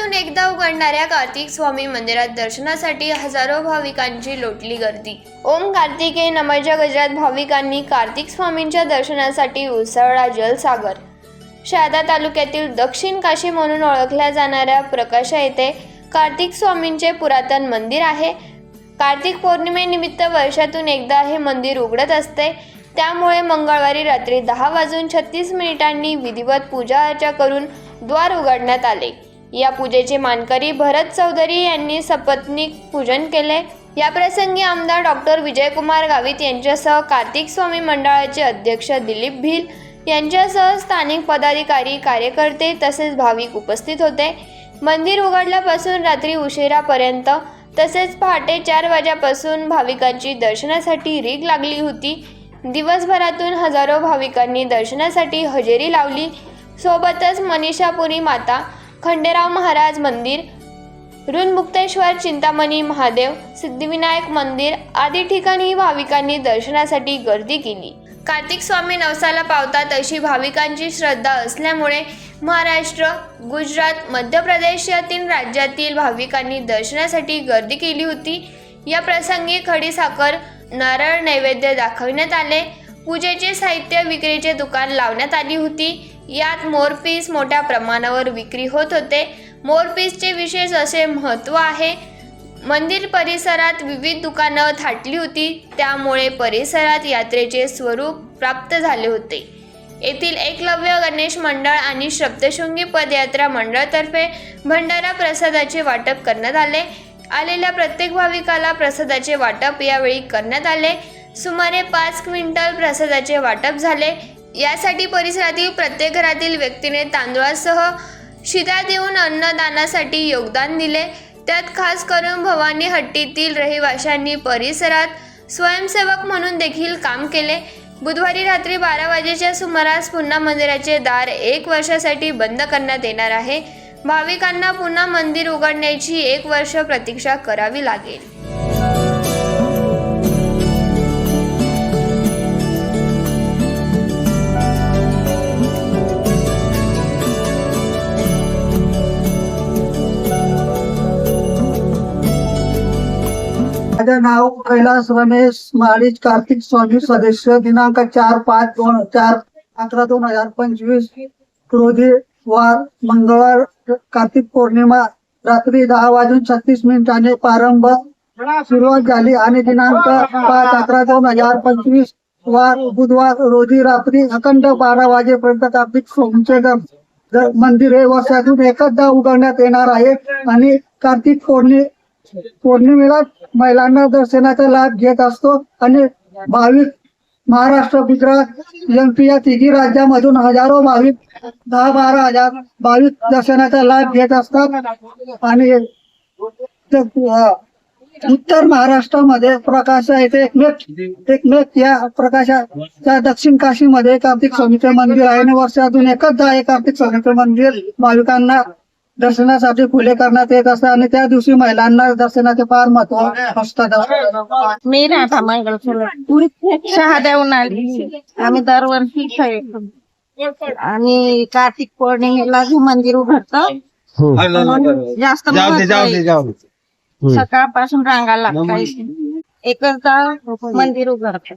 एकदा उघडणाऱ्या कार्तिक स्वामी मंदिरात दर्शनासाठी हजारो भाविकांची लोटली गर्दी. ओम कार्तिके नमच्या गजरात भाविकांनी कार्तिक स्वामींच्या दर्शनासाठी उसळला जलसागर. शहादा तालुक्यातील दक्षिण काशी म्हणून ओळखल्या जाणाऱ्या प्रकाशा येथे कार्तिक स्वामींचे पुरातन मंदिर आहे. कार्तिक पौर्णिमेनिमित्त वर्षातून एकदा हे मंदिर उघडत असते. त्यामुळे मंगळवारी रात्री दहा वाजून छत्तीस मिनिटांनी विधिवत पूजा अर्चा करून द्वार उघडण्यात आले. या पूजेचे मानकरी भरत चौधरी यांनी सपत्नीक पूजन केले. या प्रसंगी आमदार डॉक्टर विजयकुमार गावित यांच्यासह कार्तिक स्वामी मंडळाचे अध्यक्ष दिलीप भिल यांच्यासह स्थानिक पदाधिकारी कार्यकर्ते तसेच भाविक उपस्थित होते. मंदिर उघडल्यापासून रात्री उशिरापर्यंत तसेच पहाटे चार वाजेपासून भाविकांची दर्शनासाठी रीग लागली होती. दिवसभरातून हजारो भाविकांनी दर्शनासाठी हजेरी लावली. सोबतच मनीषापुरी माता खंडेराव महाराज मंदिर ऋणमुक्तेश्वर चिंतामणी महादेव सिद्धिविनायक मंदिर आदी ठिकाणी भाविकांनी दर्शनासाठी गर्दी केली. कार्तिक स्वामी नवसाला पावतात अशी भाविकांची श्रद्धा असल्यामुळे महाराष्ट्र गुजरात मध्य प्रदेश या तीन राज्यातील भाविकांनी दर्शनासाठी गर्दी केली होती. या प्रसंगी खडीसाखर नारळ नैवेद्य दाखविण्यात आले. पूजेचे साहित्य विक्रीचे दुकान लावण्यात आली होती. यात मोरपीस मोठ्या प्रमाणावर विक्री होत होते. मोरपीसचे विशेष असे महत्त्व आहे. मंदिर परिसरात विविध दुकानं थाटली होती. त्यामुळे परिसरात यात्रेचे स्वरूप प्राप्त झाले होते. येथील एकलव्य गणेश मंडळ आणि सप्तशृंगी पदयात्रा मंडळातर्फे भंडारा प्रसादाचे वाटप करण्यात आले. आलेल्या प्रत्येक भाविकाला प्रसादाचे वाटप यावेळी करण्यात आले. सुमारे पाच क्विंटल प्रसादाचे वाटप झाले. यासाठी परिसरातील प्रत्येक घरातील व्यक्तीने तांदूळासह शिदा देऊन अन्नदानासाठी योगदान दिले. त्यात खास करून भवानी हट्टीतील रहिवाशांनी परिसरात स्वयंसेवक म्हणून देखील काम केले. बुधवारी रात्री बारा वाजेच्या सुमारास पुन्हा मंदिराचे दार एक वर्षासाठी बंद करण्यात येणार आहे. भाविकांना पुन्हा मंदिर उघडण्याची एक वर्ष प्रतीक्षा करावी लागेल. माझं नाव कैलास रमेश महाडिज कार्तिक स्वामी सदस्य दिनांक चार पाच दोन चार अकरा दोन हजार पंचवीस रोजी वार मंगळवार कार्तिक पौर्णिमा रात्री दहा वाजून छत्तीस मिनिटांनी प्रारंभ सुरुवात झाली आणि दिनांक पाच अकरा दोन हजार पंचवीस वार बुधवार रोजी रात्री अखंड बारा वाजेपर्यंत कार्तिक स्वामीचे मंदिरे मंदिर हे वर्षातून एकदा उघडण्यात येणार आहे आणि कार्तिक पौर्णि पौर्णिमेला महिलांना दर्शनाचा लाभ घेत असतो आणि भाविक महाराष्ट्र गुजरात एमपी या तिघी राज्यामधून हजारो भाविक दहा बारा हजार भाविक दर्शनाचा लाभ घेत असतात. आणि उत्तर महाराष्ट्रामध्ये प्रकाश येथे एकमेक एकमेक या प्रकाशाच्या दक्षिण काशीमध्ये कार्तिक स्वामीचे मंदिर आहे. आणि वर्षातून एकदा एक कार्तिक स्वामीचे मंदिर भाविकांना दर्शनासाठी खुले करण्यात येत असतात आणि त्या दिवशी महिलांना दर्शनाचे फार महत्त्व असतात मी राधा मंगळसूर शहाद्याहून आली आम्ही दरवर्षी आणि कार्तिक पौर्णिमेला हे मंदिर उघडतं जास्त. सकाळपासून रांगा लागतात एकदा मंदिर उघडतं.